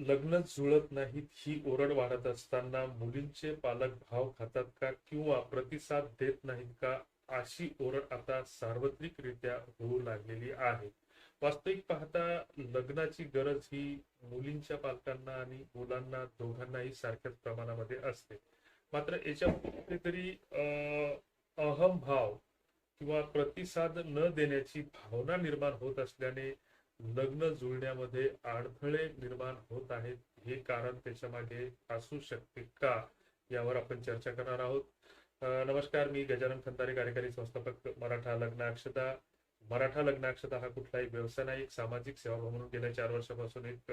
लग्न जुळत नाहीत ही ओरड वाढत असताना मुलींचे पालक भाव खातात का किंवा प्रतिसाद देत नाहीत का अशी ओरड आता सार्वत्रिकरित्या होऊ लागलेली आहे. वास्तविक पाहता लग्नाची गरज ही मुलींच्या पालकांना आणि मुलांना दोघांनाही सारख्याच प्रमाणामध्ये असते. मात्र याच्या कुठेतरी अहम भाव किंवा प्रतिसाद न देण्याची भावना निर्माण होत असल्याने लग्न जुळण्यामध्ये अडथळे निर्माण होत आहेत. हे कारण त्याच्यामागे असू शकते का यावर आपण चर्चा करणार आहोत. नमस्कार मी गजानन खंदारे कार्यकारी संस्थापक मराठा लग्न अक्षता. मराठा लग्न अक्षता हा कुठलाही व्यवसाय नाही एक सामाजिक सेवा म्हणून गेल्या चार वर्षापासून एक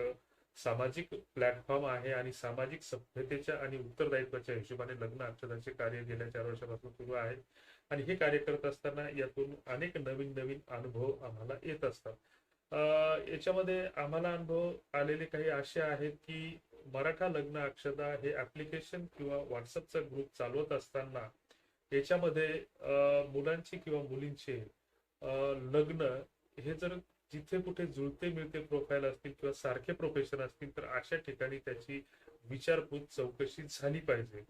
सामाजिक प्लॅटफॉर्म आहे आणि सामाजिक सभ्यतेच्या आणि उत्तरदायित्वाच्या हिशोबाने लग्न अक्षताचे कार्य गेल्या चार वर्षापासून सुरू आहे. आणि हे कार्य करत असताना यातून अनेक नवीन नवीन अनुभव आम्हाला येत असतात. याच्यामध्ये आम्हाला अनुभव आलेले काही असे आहेत की मराठा लग्न अक्षता हे ऍप्लिकेशन किंवा व्हॉट्सअपचा ग्रुप चालवत असताना याच्यामध्ये मुलांची किंवा मुलींचे लग्न हे जर जिथे कुठे जुळते मिळते प्रोफाईल असतील किंवा सारखे प्रोफेशन असतील तर अशा ठिकाणी त्याची विचारपूत चौकशी झाली पाहिजे.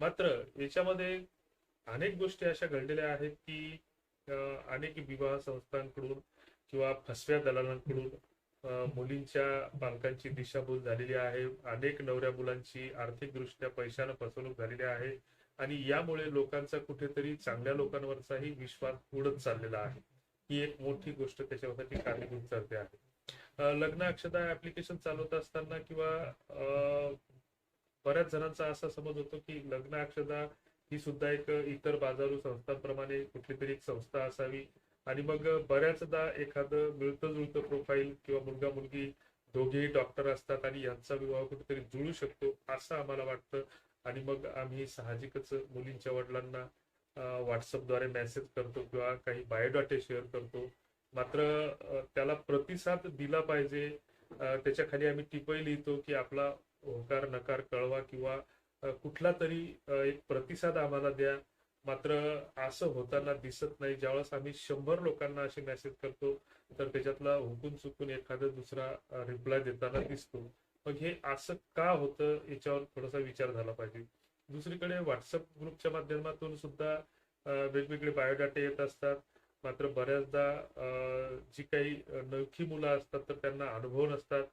मात्र याच्यामध्ये अनेक गोष्टी अशा घडलेल्या आहेत की अनेक विवाह संस्थांकडून किंवा फसव्या दलालांकडून मुलींच्या पालकांची दिशाभूल झालेली आहे. अनेक नवऱ्या मुलांची आर्थिकदृष्ट्या पैशानं फसवणूक झालेली आहे आणि यामुळे लोकांचा कुठेतरी चांगल्या लोकांवरचाही विश्वास उडत चाललेला आहे. ही एक मोठी गोष्ट त्याच्यासाठी कारणीभूत ठरते आहे. लग्न अक्षता ऍप्लिकेशन चालवत असताना किंवा बऱ्याच जणांचा असा समज होतो की लग्न अक्षता ही सुद्धा एक इतर बाजारू संस्थांप्रमाणे कुठली तरी एक संस्था असावी. आणि मग बऱ्याचदा एखादं मिळतं जुळतं प्रोफाईल किंवा मुलगा मुलगी दोघेही डॉक्टर असतात आणि यांचा विवाह कुठेतरी जुळू शकतो असं आम्हाला वाटतं. आणि मग आम्ही साहजिकच मुलींच्या वडिलांना व्हॉट्सअपद्वारे मेसेज करतो किंवा काही बायोडाटे शेअर करतो. मात्र त्याला प्रतिसाद दिला पाहिजे. त्याच्याखाली आम्ही टिपही लिहितो की आपला होकार नकार कळवा किंवा कुठला तरी एक प्रतिसाद आम्हाला द्या. मात्र असं होताना दिसत नाही. ज्यावेळेस आम्ही शंभर लोकांना असे मेसेज करतो तर त्याच्यातला हुकून चुकून एखादा दुसरा रिप्लाय देताना दिसतो. मग हे असं का होतं याच्यावर थोडासा विचार झाला पाहिजे. दुसरीकडे व्हॉट्सअप ग्रुपच्या माध्यमातून सुद्धा वेगवेगळे बायोडाटे येत असतात. मात्र बऱ्याचदा जी काही नवखी मुलं असतात तर त्यांना अनुभव नसतात.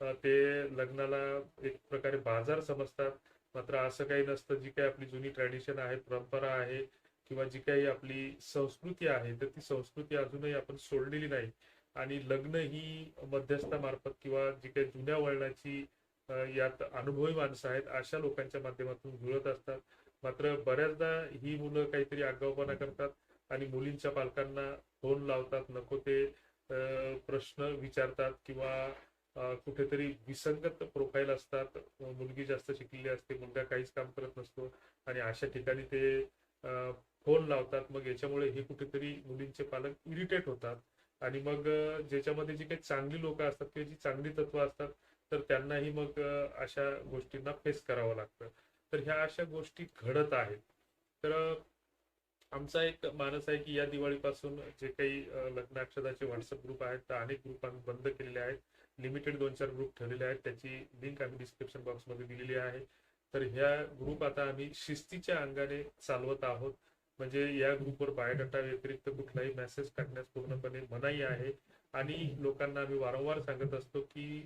ते लग्नाला एक प्रकारे बाजार समजतात. मात्र असं काही नसतं जी काही आपली जुनी ट्रॅडिशन आहे परंपरा आहे किंवा जी काही आपली संस्कृती आहे तर ती संस्कृती अजूनही आपण सोडलेली नाही. आणि लग्न ही मध्यस्थामार्फत किंवा जी काही जुन्या वळणाची यात अनुभवी माणसं आहेत अशा लोकांच्या माध्यमातून जुळत असतात. मात्र बऱ्याचदा ही मुलं काहीतरी आगाऊपणा करतात आणि मुलींच्या पालकांना फोन लावतात नको ते प्रश्न विचारतात किंवा कुठेतरी विसंगत प्रोफाईल असतात. मुलगी जास्त शिकलेली असते मुलगा काहीच काम करत नसतो आणि अशा ठिकाणी ते फोन लावतात. मग याच्यामुळे हे कुठेतरी मुलींचे पालक इरिटेट होतात. आणि मग ज्याच्यामध्ये जी काही चांगली लोक असतात किंवा जी चांगली तत्व असतात तर त्यांनाही मग अशा गोष्टींना फेस करावं लागतं. तर ह्या अशा गोष्टी घडत आहेत. तर आमचा एक मानस आहे की या दिवाळीपासून जे काही लग्नाक्षदाचे व्हॉट्सअप ग्रुप आहेत तर अनेक ग्रुप आम्ही बंद केलेले आहेत. लिमिटेड दोन चार ग्रुप ठेवलेले आहेत. त्याची लिंक आम्ही डिस्क्रिप्शन बॉक्समध्ये दिलेली आहे. तर ह्या ग्रुप आता आम्ही शिस्तीच्या अंगाने चालवत आहोत. म्हणजे या ग्रुपवर बायोडाटा व्यतिरिक्त कुठलाही मेसेज टाकण्यास पूर्णपणे मनाई आहे. आणि लोकांना आम्ही वारंवार सांगत असतो की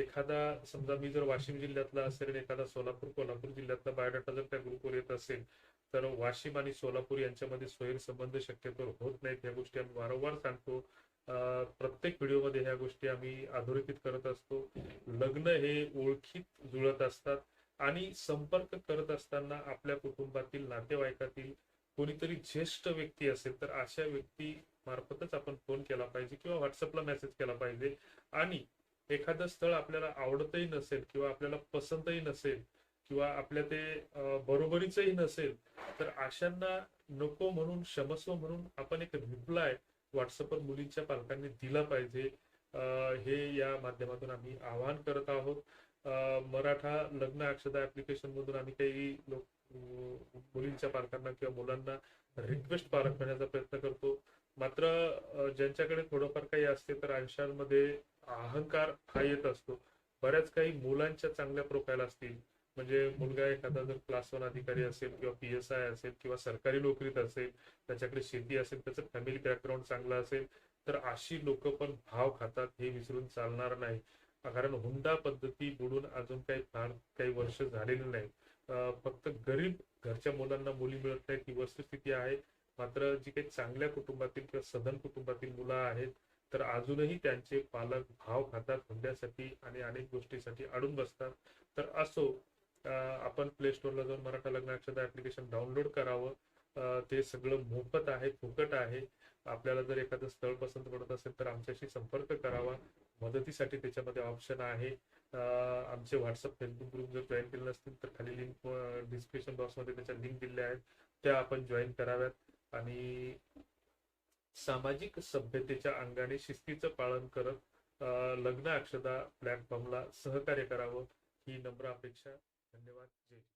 एखादा समजा मी जर वाशिम जिल्ह्यातला असेल आणि एखादा सोलापूर कोल्हापूर जिल्ह्यातला बायोडाटा जर त्या ग्रुपवर येत असेल तर वाशिम आणि सोलापूर यांच्यामध्ये स्वैर संबंध शक्यतो होत नाहीत. या गोष्टी आम्ही वारंवार सांगतो. प्रत्येक व्हिडिओमध्ये ह्या गोष्टी आम्ही अधोरेखित करत असतो. लग्न हे ओळखीत जुळत असतात आणि संपर्क करत असताना आपल्या कुटुंबातील नातेवाईकातील कोणीतरी ज्येष्ठ व्यक्ती असेल तर अशा व्यक्ती मार्फतच आपण फोन केला पाहिजे किंवा व्हॉट्सअपला मेसेज केला पाहिजे. आणि एखादं स्थळ आपल्याला आवडतही नसेल किंवा आपल्याला पसंतही नसेल किंवा आपल्या ते बरोबरीचंही नसेल तर अशांना नको म्हणून क्षमस्व म्हणून आपण एक रिप्लाय व्हॉट्सअपवर मुलींच्या पालकांनी दिला पाहिजे. हे या माध्यमातून आम्ही आवाहन करत आहोत. मराठा लग्न अक्षता ऍप्लिकेशन मधून आम्ही काही लोक मुलींच्या पालकांना किंवा मुलांना रिक्वेस्ट पारखण्याचा प्रयत्न करतो. मात्र ज्यांच्याकडे थोडंफार काही असते तर आयुष्यामध्ये अहंकार हा येत असतो. बऱ्याच काही मुलांच्या चांगल्या प्रोफाईल असतील. म्हणजे मुलगा एखादा जर क्लास वन अधिकारी असेल किंवा पी एस आय असेल किंवा सरकारी नोकरीत असेल त्याच्याकडे शेती असेल त्याचं फॅमिली बॅकग्राऊंड चांगला असेल तर अशी लोक पण भाव खातात हे विसरून चालणार नाही. कारण हुंडा पद्धती बुडून अजून काही फार काही वर्ष झालेली नाही फक्त गरीब घरच्या मुलांना मुली मिळत नाहीत ही वस्तुस्थिती आहे. मात्र जी काही चांगल्या कुटुंबातील किंवा सधन कुटुंबातील मुलं आहेत तर अजूनही त्यांचे पालक भाव खातात हुंड्यासाठी आणि अनेक गोष्टीसाठी अडून बसतात. तर असो आपण प्ले स्टोअरला जाऊन मराठा लग्न अक्षता ऍप्लिकेशन डाउनलोड करावं ते सगळं मोफत आहे फुकट आहे. आपल्याला जर एखादं स्थळ पसंत पडत असेल तर आमच्याशी संपर्क करावा. मदतीसाठी त्याच्यामध्ये ऑप्शन आहे. आमचे व्हॉट्सअप फेसबुक ग्रुप जर जॉईन केले नसतील तर खाली लिंक डिस्क्रिप्शन बॉक्समध्ये त्याच्या लिंक दिलेल्या आहेत. त्या आपण जॉईन कराव्यात. आणि सामाजिक सभ्यतेच्या अंगाने शिस्तीचं पालन करत लग्न अक्षदा प्लॅटफॉर्मला सहकार्य करावं. ही नम्र अपेक्षा धन्यवाद. जय